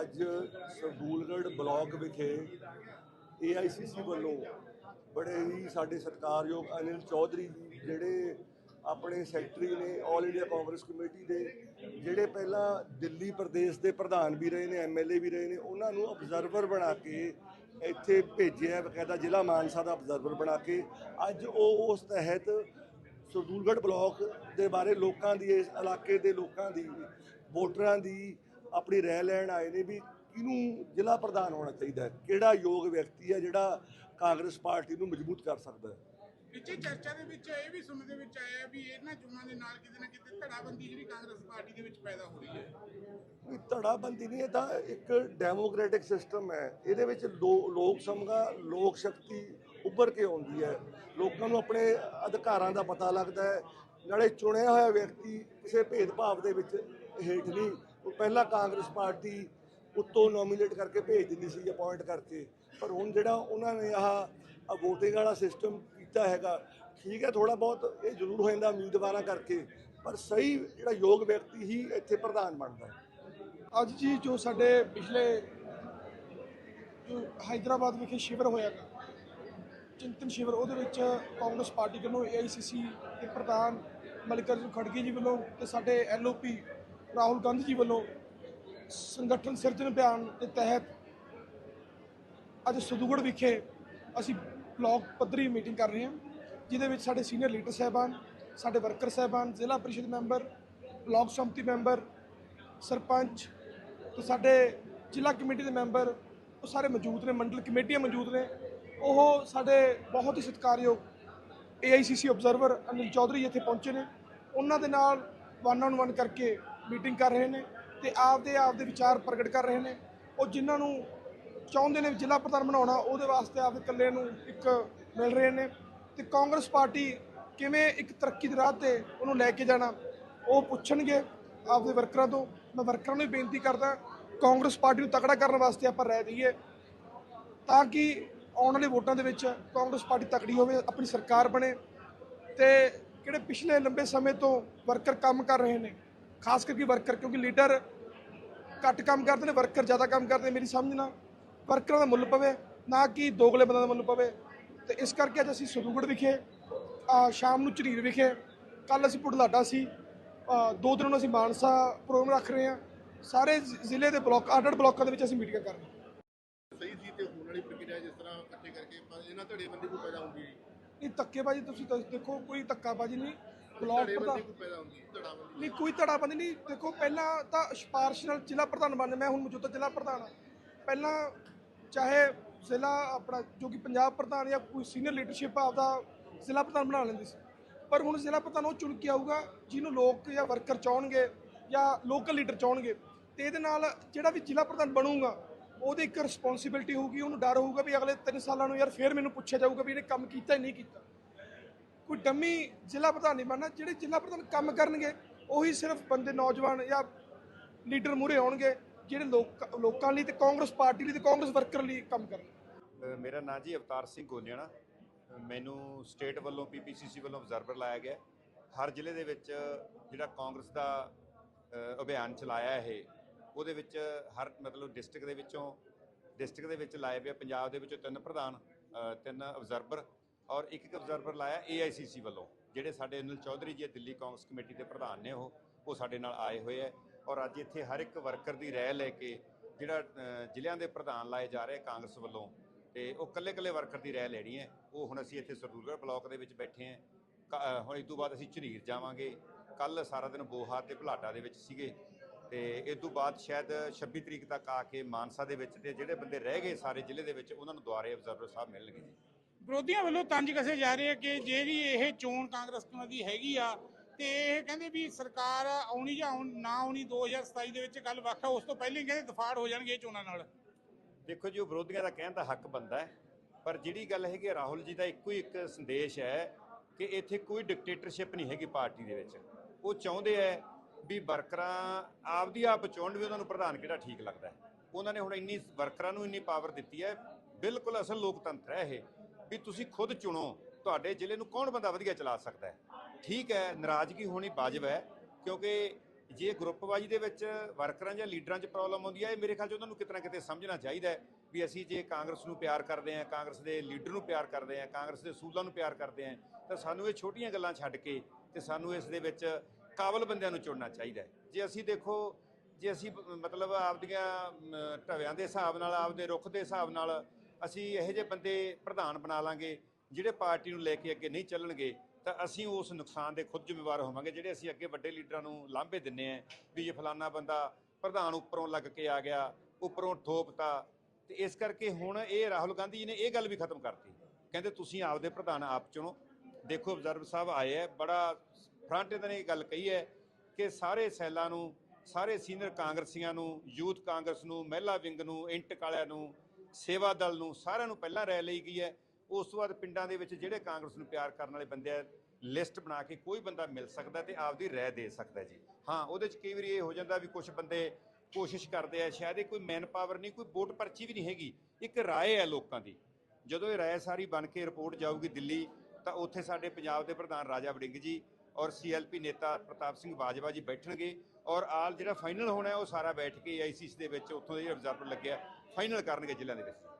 ਅੱਜ ਸਰਦੂਲਗੜ੍ਹ ਬਲਾਕ ਵਿਖੇ ਏਆਈਸੀਸੀ ਵੱਲੋਂ ਬੜੇ ਹੀ ਸਾਡੇ ਸਤਿਕਾਰਯੋਗ ਅਨਿਲ ਚੌਧਰੀ ਜੀ ਜਿਹੜੇ ਆਪਣੇ ਸੈਕਟਰੀ ਨੇ ਆਲ ਇੰਡੀਆ ਕਾਂਗਰਸ ਕਮੇਟੀ ਦੇ, ਜਿਹੜੇ ਪਹਿਲਾਂ ਦਿੱਲੀ ਪ੍ਰਦੇਸ਼ ਦੇ ਪ੍ਰਧਾਨ ਵੀ ਰਹੇ ਨੇ ਐਮਐਲਏ ਵੀ ਰਹੇ ਨੇ, ਉਹਨਾਂ ਨੂੰ ਅਬਜ਼ਰਵਰ ਬਣਾ ਕੇ ਇੱਥੇ ਭੇਜਿਆ ਬਕਾਇਦਾ ਜ਼ਿਲ੍ਹਾ ਮਾਨਸਾ ਦਾ ਅਬਜ਼ਰਵਰ ਬਣਾ ਕੇ। ਅੱਜ ਉਹ ਉਸ ਤਹਿਤ ਸਰਦੂਲਗੜ੍ਹ ਬਲਾਕ ਦੇ ਬਾਰੇ ਲੋਕਾਂ ਦੀ, ਇਸ ਇਲਾਕੇ ਦੇ ਲੋਕਾਂ ਦੀ, ਵੋਟਰਾਂ ਦੀ ਆਪਣੀ ਰਾਏ ਲੈਣ ਆਏ ਨੇ ਵੀ ਕਿਹਨੂੰ ਜ਼ਿਲ੍ਹਾ ਪ੍ਰਧਾਨ ਹੋਣਾ ਚਾਹੀਦਾ ਹੈ? ਕਿਹੜਾ ਯੋਗ ਵਿਅਕਤੀ ਹੈ ਜਿਹੜਾ ਕਾਂਗਰਸ ਪਾਰਟੀ ਨੂੰ ਮਜ਼ਬੂਤ ਕਰ ਸਕਦਾ ਹੈ? ਪਿੱਛੇ ਚਰਚਾ ਦੇ ਵਿੱਚ ਇਹ ਵੀ ਸੁਣਨ ਦੇ ਵਿੱਚ ਆਇਆ ਵੀ ਇਹਨਾਂ ਚੋਣਾਂ ਦੇ ਨਾਲ ਕਿਤੇ ਨਾ ਕਿਤੇ ਧੜਾਬੰਦੀ ਜਿਹੜੀ ਕਾਂਗਰਸ ਪਾਰਟੀ ਦੇ ਵਿੱਚ ਪੈਦਾ ਹੋ ਰਹੀ ਹੈ। ਕੋਈ ਧੜਾਬੰਦੀ ਨਹੀਂ ਇਹ ਤਾਂ ਇੱਕ ਡੈਮੋਕ੍ਰੈਟਿਕ ਸਿਸਟਮ ਹੈ। ਇਹਦੇ ਵਿੱਚ ਲੋਕ ਸਮਗਾ ਲੋਕ ਸ਼ਕਤੀ ਉੱਭਰ ਕੇ ਆਉਂਦੀ ਹੈ। ਲੋਕਾਂ ਨੂੰ ਆਪਣੇ ਅਧਿਕਾਰਾਂ ਦਾ ਪਤਾ ਲੱਗਦਾ ਹੈ। ਨਾਲੇ ਚੁਣਿਆ ਹੋਇਆ ਵਿਅਕਤੀ ਕਿਸੇ ਭੇਦਭਾਵ ਦੇ ਵਿੱਚ ਹੇਠ ਨਹੀਂ। ਉਹ ਪਹਿਲਾਂ ਕਾਂਗਰਸ ਪਾਰਟੀ ਉੱਤੋਂ ਨੋਮੀਨੇਟ ਕਰਕੇ ਭੇਜ ਦਿੰਦੀ ਸੀ ਅਪਾਇੰਟ ਕਰਕੇ। ਪਰ ਹੁਣ ਜਿਹੜਾ ਉਹਨਾਂ ਨੇ ਆਹ ਵੋਟਿੰਗ ਵਾਲਾ ਸਿਸਟਮ ਕੀਤਾ ਹੈਗਾ, ਠੀਕ ਹੈ ਥੋੜਾ ਬਹੁਤ ਇਹ ਜ਼ਰੂਰ ਹੋ ਜਾਂਦਾ ਉਮੀਦਵਾਰਾਂ ਕਰਕੇ, ਪਰ ਸਹੀ ਜਿਹੜਾ ਯੋਗ ਵਿਅਕਤੀ ਹੀ ਇੱਥੇ ਪ੍ਰਧਾਨ ਬਣਦਾ ਹੈ। ਅੱਜ ਜੀ ਜੋ ਸਾਡੇ ਪਿਛਲੇ ਜੋ ਹైదరాబాద్ ਵਿਖੇ ਸ਼ਿਵਰ ਹੋਇਆਗਾ ਚਿੰਤਨ ਸ਼ਿਵਰ, ਉਹਦੇ ਵਿੱਚ ਕਾਂਗਰਸ ਪਾਰਟੀ ਵੱਲੋਂ ਏਆਈਸੀਸੀ ਦੇ ਪ੍ਰਧਾਨ ਮਲਿਕਰਜਨ ਖੜਗੇ ਜੀ ਵੱਲੋਂ ਤੇ ਸਾਡੇ ਐਲਓਪੀ ਰਾਹੁਲ ਗਾਂਧੀ ਜੀ ਵੱਲੋਂ ਸੰਗਠਨ ਸਿਰਜਣ ਅਭਿਆਨ ਦੇ ਤਹਿਤ ਅੱਜ ਸਦੂਗੜ ਵਿਖੇ ਅਸੀਂ ਬਲਾਕ ਪੱਧਰੀ ਮੀਟਿੰਗ ਕਰ ਰਹੇ ਹਾਂ, ਜਿਹਦੇ ਵਿੱਚ ਸਾਡੇ ਸੀਨੀਅਰ ਲੀਡਰ ਸਾਹਿਬਾਨ, ਸਾਡੇ ਵਰਕਰ ਸਾਹਿਬਾਨ, ਜ਼ਿਲ੍ਹਾ ਪਰਿਸ਼ਦ ਮੈਂਬਰ, ਬਲਾਕ ਸੰਮਤੀ ਮੈਂਬਰ, ਸਰਪੰਚ ਤੇ ਸਾਡੇ ਜ਼ਿਲ੍ਹਾ ਕਮੇਟੀ ਦੇ ਮੈਂਬਰ, ਉਹ ਸਾਰੇ ਮੌਜੂਦ ਨੇ, ਮੰਡਲ ਕਮੇਟੀਆਂ ਮੌਜੂਦ ਨੇ। ਉਹ ਸਾਡੇ ਬਹੁਤ ਹੀ ਸਤਿਕਾਰਯੋਗ ਏਆਈਸੀਸੀ ਆਬਜ਼ਰਵਰ ਅਨਿਲ ਚੌਧਰੀ ਇੱਥੇ ਪਹੁੰਚੇ ਨੇ। ਉਹਨਾਂ ਦੇ ਨਾਲ ਵਨ ਔਨ ਵਨ ਕਰਕੇ ਮੀਟਿੰਗ ਕਰ ਰਹੇ ਨੇ ਤੇ ਆਪਦੇ ਆਪਦੇ ਵਿਚਾਰ ਪ੍ਰਗਟ ਕਰ ਰਹੇ ਨੇ। ਉਹ ਜਿਨ੍ਹਾਂ ਨੂੰ ਚਾਹੁੰਦੇ ਨੇ ਜ਼ਿਲ੍ਹਾ ਪ੍ਰਧਾਨ ਬਣਾਉਣਾ, ਉਹਦੇ ਵਾਸਤੇ ਆਪਦੇ ਇਕੱਲੇ ਨੂੰ ਇੱਕ ਮਿਲ ਰਹੇ ਨੇ। ਤੇ ਕਾਂਗਰਸ ਪਾਰਟੀ ਕਿਵੇਂ ਇੱਕ ਤਰੱਕੀ ਦੇ ਰਾਹ ਤੇ ਉਹਨੂੰ ਲੈ ਕੇ ਜਾਣਾ, ਉਹ ਪੁੱਛਣਗੇ ਆਪਦੇ ਵਰਕਰਾਂ ਤੋਂ। ਮੈਂ ਵਰਕਰਾਂ ਨੂੰ ਵੀ ਬੇਨਤੀ ਕਰਦਾ, ਕਾਂਗਰਸ ਪਾਰਟੀ ਨੂੰ ਤਕੜਾ ਕਰਨ ਵਾਸਤੇ ਆਪਾਂ ਰਹਿ ਦਈਏ ਤਾਂ ਕਿ ਆਉਣ ਵਾਲੇ ਵੋਟਾਂ ਦੇ ਵਿੱਚ ਕਾਂਗਰਸ ਪਾਰਟੀ ਤਕੜੀ ਹੋਵੇ, ਆਪਣੀ ਸਰਕਾਰ ਬਣੇ। ਤੇ ਜਿਹੜੇ ਪਿਛਲੇ ਲੰਬੇ ਸਮੇਂ ਤੋਂ ਵਰਕਰ ਕੰਮ ਕਰ ਰਹੇ ਨੇ ਖਾਸ ਕਰਕੇ ਵਰਕਰ ਕਿਉਂਕਿ ਲੀਡਰ ਘੱਟ ਕੰਮ ਕਰਦੇ ਨੇ ਵਰਕਰ ਜ਼ਿਆਦਾ ਕੰਮ ਕਰਦੇ ਮੇਰੀ ਸਮਝ ਨਾਲ। ਵਰਕਰਾਂ ਦਾ ਮੁੱਲ ਪਵੇ ਨਾ ਕਿ ਦੋਗਲੇ ਬੰਦਿਆਂ ਦਾ ਮੁੱਲ ਪਵੇ। ਤੇ ਇਸ ਕਰਕੇ ਅੱਜ ਅਸੀਂ ਸਦੂਗੜ ਵਿਖੇ ਸ਼ਾਮ ਨੂੰ ਝਰੀਰ ਵਿਖੇ ਕੱਲ ਅਸੀਂ ਪੁੜਲਾਡਾ ਸੀ। ਦੋ ਦਿਨ ਨੂੰ ਅਸੀਂ ਮਾਨਸਾ ਪ੍ਰੋਗਰਾਮ ਰੱਖ ਰਹੇ ਹਾਂ। ਸਾਰੇ ਜ਼ਿਲ੍ਹੇ ਦੇ ਬਲਾਕ ਆਡਰ ਬਲਾਕਾਂ ਦੇ ਵਿੱਚ ਅਸੀਂ ਮੀਟਿੰਗਾਂ ਕਰ ਰਹੇ ਹਾਂ। ਸਹੀ ਸੀ ਤੇ ਹੋਣ ਵਾਲੀ ਪ੍ਰਕਿਰਿਆ ਜਿਸ ਤਰ੍ਹਾਂ ਇਕੱਠੇ ਕਰਕੇ ਪਰ ਇਹਨਾਂ ਧੜੇਬੰਦੀ ਕੋਈ ਪੈਦਾ ਹੁੰਦੀ ਹੈ ਇਹ ਧੱਕੇਬਾਜ਼ੀ ਤੁਸੀਂ ਦੇਖੋ ਕੋਈ ਧੱਕਾਬਾਜ਼ੀ ਨਹੀਂ। ਬਲਾਕ ਪ੍ਰਧਾਨ ਨਹੀਂ ਕੋਈ ਧੜਾਬੰਦੀ ਨਹੀਂ। ਦੇਖੋ ਪਹਿਲਾਂ ਤਾਂ ਸਿਫਾਰਿਸ਼ ਨਾਲ ਜ਼ਿਲ੍ਹਾ ਪ੍ਰਧਾਨ ਬਣ ਮੈਂ ਹੁਣ ਮੌਜੂਦਾ ਜ਼ਿਲ੍ਹਾ ਪ੍ਰਧਾਨ ਹਾਂ। ਪਹਿਲਾਂ ਚਾਹੇ ਜ਼ਿਲ੍ਹਾ ਆਪਣਾ ਜੋ ਕਿ ਪੰਜਾਬ ਪ੍ਰਧਾਨ ਜਾਂ ਕੋਈ ਸੀਨੀਅਰ ਲੀਡਰਸ਼ਿਪ ਆਪਦਾ ਜ਼ਿਲ੍ਹਾ ਪ੍ਰਧਾਨ ਬਣਾ ਲੈਂਦੀ ਸੀ। ਪਰ ਹੁਣ ਜ਼ਿਲ੍ਹਾ ਪ੍ਰਧਾਨ ਉਹ ਚੁਣ ਕੇ ਆਊਗਾ ਜਿਹਨੂੰ ਲੋਕ ਜਾਂ ਵਰਕਰ ਚਾਹਣਗੇ ਜਾਂ ਲੋਕਲ ਲੀਡਰ ਚਾਹਣਗੇ। ਤੇ ਇਹਦੇ ਨਾਲ ਜਿਹੜਾ ਵੀ ਜ਼ਿਲ੍ਹਾ ਪ੍ਰਧਾਨ ਬਣੂਗਾ ਉਹਦੀ ਇੱਕ ਰਿਸਪੌਂਸਿਬਿਲਟੀ ਹੋਊਗੀ ਉਹਨੂੰ ਡਰ ਹੋਊਗਾ ਵੀ ਅਗਲੇ 3 ਸਾਲਾਂ ਨੂੰ ਯਾਰ ਫੇਰ ਮੈਨੂੰ ਪੁੱਛਿਆ ਜਾਊਗਾ ਵੀ ਇਹਨੇ ਕੰਮ ਕੀਤਾ ਹੀ ਨਹੀਂ ਕੀਤਾ। ਕੋਈ ਡੰਮੀ ਜ਼ਿਲ੍ਹਾ ਪ੍ਰਧਾਨ ਨਹੀਂ ਬਣਨਾ, ਜਿਹੜੇ ਜ਼ਿਲ੍ਹਾ ਪ੍ਰਧਾਨ ਕੰਮ ਕਰਨਗੇ, ਉਹੀ ਸਿਰਫ ਬੰਦੇ, ਨੌਜਵਾਨ ਜਾਂ ਲੀਡਰ ਮੂਰੇ ਆਉਣਗੇ, ਜਿਹੜੇ ਲੋਕ, ਲੋਕਾਂ ਲਈ ਤੇ ਕਾਂਗਰਸ ਪਾਰਟੀ ਲਈ ਤੇ ਕਾਂਗਰਸ ਵਰਕਰ ਲਈ ਕੰਮ ਕਰਨ। ਮੇਰਾ ਨਾਂ ਜੀ ਅਵਤਾਰ ਸਿੰਘ ਗੋਨਿਆਣਾ। ਮੈਨੂੰ ਸਟੇਟ ਵੱਲੋਂ ਪੀਪੀਸੀਸੀ ਵੱਲੋਂ ਅਬਜ਼ਰਵਰ ਲਾਇਆ ਗਿਆ। ਹਰ ਜ਼ਿਲ੍ਹੇ ਦੇ ਵਿੱਚ ਜਿਹੜਾ ਕਾਂਗਰਸ ਦਾ ਅਭਿਆਨ ਚਲਾਇਆ ਇਹ, ਉਹਦੇ ਵਿੱਚ ਹਰ ਮਤਲਬ ਡਿਸਟ੍ਰਿਕਟ ਦੇ ਵਿੱਚੋਂ, ਡਿਸਟ੍ਰਿਕਟ ਦੇ ਵਿੱਚ ਲਾਏ ਪਿਆ, ਪੰਜਾਬ ਦੇ ਵਿੱਚੋਂ ਤਿੰਨ ਪ੍ਰਧਾਨ ਤਿੰਨ ਅਬਜ਼ਰਵਰ ਔਰ ਇੱਕ ਇੱਕ ਅਬਜ਼ਰਵਰ ਲਾਇਆ ਏਆਈਸੀਸੀ ਵੱਲੋਂ, ਜਿਹੜੇ ਸਾਡੇ ਅਨਿਲ ਚੌਧਰੀ ਜੀ ਦਿੱਲੀ ਕਾਂਗਰਸ ਕਮੇਟੀ ਦੇ ਪ੍ਰਧਾਨ ਨੇ ਉਹ ਉਹ ਸਾਡੇ ਨਾਲ ਆਏ ਹੋਏ ਹੈ ਔਰ ਅੱਜ ਇੱਥੇ ਹਰ ਇੱਕ ਵਰਕਰ ਦੀ ਰਹਿ ਲੈ ਕੇ ਜਿਹੜਾ ਜ਼ਿਲ੍ਹਿਆਂ ਦੇ ਪ੍ਰਧਾਨ ਲਾਏ ਜਾ ਰਹੇ ਕਾਂਗਰਸ ਵੱਲੋਂ, ਤੇ ਉਹ ਕੱਲੇ ਕੱਲੇ ਵਰਕਰ ਦੀ ਰਹਿ ਲੈਣੀ ਹੈ। ਉਹ ਹੁਣ ਅਸੀਂ ਇੱਥੇ ਸਰਦੂਲਗੜ੍ਹ ਬਲਾਕ ਦੇ ਵਿੱਚ ਬੈਠੇ ਹਾਂ। ਕ- ਹੁਣ ਇਸ ਤੋਂ ਬਾਅਦ ਅਸੀਂ ਝਨੀਰ ਜਾਵਾਂਗੇ। ਕੱਲ ਸਾਰਾ ਦਿਨ ਬੋਹਾ ਤੇ ਭਲਾਡਾ ਦੇ ਵਿੱਚ ਸੀਗੇ। ਤੇ ਇਸ ਤੋਂ ਬਾਅਦ ਸ਼ਾਇਦ 26 ਤਰੀਕ ਤੱਕ ਆ ਕੇ ਮਾਨਸਾ ਦੇ ਵਿੱਚ ਤੇ ਜਿਹੜੇ ਬੰਦੇ ਰਹਿ ਗਏ ਸਾਰੇ ਜ਼ਿਲ੍ਹੇ ਦੇ ਵਿੱਚ, ਉਹਨਾਂ ਨੂੰ ਦੁਆਰੇ ਅਬਜ਼ਰਵਰ ਸਾਹਿਬ ਮਿਲਣਗੇ ਜੀ। ਵਿਰੋਧੀਆਂ ਵੱਲੋਂ ਤੰਜ ਕਸੇ ਜਾ ਰਹੇ ਆ ਕਿ ਜਿਹੜੀ ਇਹ ਚੋਣ ਕਾਂਗਰਸ ਦੀ ਹੈਗੀ ਆ ਤੇ ਇਹ ਕਹਿੰਦੇ ਵੀ ਸਰਕਾਰ ਆਉਣੀ ਜਾਂ ਆਉਣ- ਨਾ ਆਉਣੀ 2027 ਦੇ ਵਿੱਚ ਗੱਲ ਵੱਖ ਆ ਉਸ ਤੋਂ ਪਹਿਲਾਂ ਹੀ ਕਹਿੰਦੇ ਦਫਾੜ ਹੋ ਜਾਣਗੇ ਚੋਣਾਂ ਨਾਲ। ਦੇਖੋ ਜੀ ਉਹ ਵਿਰੋਧੀਆਂ ਦਾ ਕਹਿਣ ਦਾ ਹੱਕ ਬੰਦਾ ਹੈ ਪਰ ਜਿਹੜੀ ਗੱਲ ਹੈਗੀ ਹੈ, ਰਾਹੁਲ ਜੀ ਦਾ ਇੱਕੋ ਹੀ ਇੱਕ ਸੰਦੇਸ਼ ਹੈ ਕਿ ਇੱਥੇ ਕੋਈ ਡਿਕਟੇਟਰਸ਼ਿਪ ਨਹੀਂ ਹੈਗੀ ਪਾਰਟੀ ਦੇ ਵਿੱਚ। ਉਹ ਚਾਹੁੰਦੇ ਹੈ ਵੀ ਵਰਕਰਾਂ ਆਪਦੀ ਆਪ ਚੁਣਨ ਵੀ ਉਹਨਾਂ ਨੂੰ ਪ੍ਰਧਾਨ ਕਿਹੜਾ ਠੀਕ ਲੱਗਦਾ ਉਹਨਾਂ ਨੇ ਹੁਣ ਇੰਨੀ ਵਰਕਰਾਂ ਨੂੰ ਇੰਨੀ ਪਾਵਰ ਦਿੱਤੀ ਹੈ ਬਿਲਕੁਲ ਅਸਲ ਲੋਕਤੰਤਰ ਹੈ ਇਹ। ਵੀ ਤੁਸੀਂ ਖੁਦ ਚੁਣੋ ਤੁਹਾਡੇ ਜ਼ਿਲ੍ਹੇ ਨੂੰ ਕੌਣ ਬੰਦਾ ਵਧੀਆ ਚਲਾ ਸਕਦਾ ਹੈ। ਠੀਕ ਹੈ, ਨਾਰਾਜ਼ਗੀ ਹੋਣੀ ਵਾਜਬ ਹੈ, ਕਿਉਂਕਿ ਜੇ ਗਰੁੱਪਵਾਜੀ ਦੇ ਵਿੱਚ ਵਰਕਰਾਂ ਜਾਂ ਲੀਡਰਾਂ 'ਚ ਪ੍ਰੋਬਲਮ ਆਉਂਦੀ ਹੈ, ਇਹ ਮੇਰੇ ਖਿਆਲ 'ਚ ਉਹਨਾਂ ਨੂੰ ਕਿਤੇ ਨਾ ਕਿਤੇ ਸਮਝਣਾ ਚਾਹੀਦਾ ਹੈ ਵੀ ਅਸੀਂ ਜੇ ਕਾਂਗਰਸ ਨੂੰ ਪਿਆਰ ਕਰਦੇ ਹਾਂ, ਕਾਂਗਰਸ ਦੇ ਲੀਡਰ ਨੂੰ ਪਿਆਰ ਕਰਦੇ ਹਾਂ, ਕਾਂਗਰਸ ਦੇ ਅਸੂਲਾਂ ਨੂੰ ਪਿਆਰ ਕਰਦੇ ਹਾਂ, ਤਾਂ ਸਾਨੂੰ ਇਹ ਛੋਟੀਆਂ ਗੱਲਾਂ ਛੱਡ ਕੇ ਤੇ ਸਾਨੂੰ ਇਸ ਦੇ ਵਿੱਚ ਕਾਬਲ ਬੰਦਿਆਂ ਨੂੰ ਚੁਣਨਾ ਚਾਹੀਦਾ ਹੈ। ਜੇ ਅਸੀਂ ਦੇਖੋ, ਜੇ ਅਸੀਂ ਮਤਲਬ ਆਪਦੀਆਂ ਢਵਿਆਂ ਦੇ ਹਿਸਾਬ ਨਾਲ, ਆਪਦੇ ਰੁੱਖ ਦੇ ਹਿਸਾਬ ਨਾਲ ਅਸੀਂ ਇਹੋ ਜਿਹੇ ਬੰਦੇ ਪ੍ਰਧਾਨ ਬਣਾ ਲਾਂਗੇ, ਜਿਹੜੇ ਪਾਰਟੀ ਨੂੰ ਲੈ ਕੇ ਅੱਗੇ ਨਹੀਂ ਚੱਲਣਗੇ, ਤਾਂ ਅਸੀਂ ਉਸ ਨੁਕਸਾਨ ਦੇ ਖੁਦ ਜ਼ਿੰਮੇਵਾਰ ਹੋਵਾਂਗੇ, ਜਿਹੜੇ ਅਸੀਂ ਅੱਗੇ ਵੱਡੇ ਲੀਡਰਾਂ ਨੂੰ ਲਾਂਭੇ ਦਿੰਨੇ ਆ, ਵੀ ਇਹ ਫਲਾਨਾ ਬੰਦਾ ਪ੍ਰਧਾਨ ਉੱਪਰੋਂ ਲੱਗ ਕੇ ਆ ਗਿਆ, ਉੱਪਰੋਂ ਠੋਪਤਾ ਤੇ। ਇਸ ਕਰਕੇ ਹੁਣ ਇਹ ਰਾਹੁਲ ਗਾਂਧੀ ਜੀ ਨੇ ਇਹ ਗੱਲ ਵੀ ਖਤਮ ਕਰਤੀ। ਕਹਿੰਦੇ ਤੁਸੀਂ ਆਪਦੇ ਪ੍ਰਧਾਨ ਆਪ ਚੁਣੋ। ਦੇਖੋ ਅਬਜ਼ਰਵਰ ਸਾਹਿਬ ਆਏ ਹੈ ਬੜਾ ਫਰੰਟ ਨੇ ਇਹ ਗੱਲ ਕਹੀ ਹੈ ਕਿ ਸਾਰੇ ਸੈਲਾਂ ਨੂੰ, ਸਾਰੇ ਸੀਨੀਅਰ ਕਾਂਗਰਸੀਆਂ ਨੂੰ, ਯੂਥ ਕਾਂਗਰਸ ਨੂੰ, ਮਹਿਲਾ ਵਿੰਗ ਨੂੰ ਇੰਟਕ ਵਾਲਿਆਂ ਨੂੰ ਸੇਵਾ ਦਲ ਨੂੰ ਸਾਰਿਆਂ ਨੂੰ ਪਹਿਲਾਂ ਰਾਇ ਲਈ ਗਈ ਹੈ। ਉਸ ਤੋਂ ਬਾਅਦ ਪਿੰਡਾਂ ਦੇ ਵਿੱਚ ਜਿਹੜੇ ਕਾਂਗਰਸ ਨੂੰ ਪਿਆਰ ਕਰਨ ਵਾਲੇ ਬੰਦੇ ਆ, ਲਿਸਟ ਬਣਾ ਕੇ ਕੋਈ ਬੰਦਾ ਮਿਲ ਸਕਦਾ ਤੇ ਆਪਦੀ ਰਾਇ ਦੇ ਸਕਦਾ ਜੀ। ਹਾਂ, ਉਹਦੇ ਚ ਕਈ ਵਾਰੀ ਇਹ ਹੋ ਜਾਂਦਾ ਵੀ ਕੁਝ ਬੰਦੇ ਕੋਸ਼ਿਸ਼ ਕਰਦੇ ਆ, ਸ਼ਾਇਦ ਇਹ ਕੋਈ ਮੈਨ ਪਾਵਰ ਨਹੀਂ, ਕੋਈ ਵੋਟ ਪਰਚੀ ਵੀ ਨਹੀਂ ਹੈਗੀ, ਇੱਕ ਰਾਏ ਹੈ ਲੋਕਾਂ ਦੀ। ਜਦੋਂ ਇਹ ਰਾਏ ਸਾਰੀ ਬਣ ਕੇ ਰਿਪੋਰਟ ਜਾਊਗੀ ਦਿੱਲੀ, ਤਾਂ ਉੱਥੇ ਸਾਡੇ ਪੰਜਾਬ ਦੇ ਪ੍ਰਧਾਨ ਰਾਜਾ ਵੜਿੰਗ ਜੀ ਔਰ ਸੀਐਲਪੀ ਨੇਤਾ ਪ੍ਰਤਾਪ ਸਿੰਘ ਬਾਜਵਾ ਜੀ ਬੈਠਣਗੇ ਔਰ ਆਲ ਜਿਹੜਾ ਫਾਈਨਲ ਹੋਣਾ, ਉਹ ਸਾਰਾ ਬੈਠ ਕੇ ਆਈਸੀਸੀ ਦੇ ਵਿੱਚ ਉੱਥੋਂ ਦੇ ਜਿਹੜਾ ਅਬਜ਼ਰਵਰ ਲੱਗਿਆ ਫਾਈਨਲ ਕਰਨਗੇ ਜ਼ਿਲ੍ਹਿਆਂ ਦੇ ਵਿੱਚ।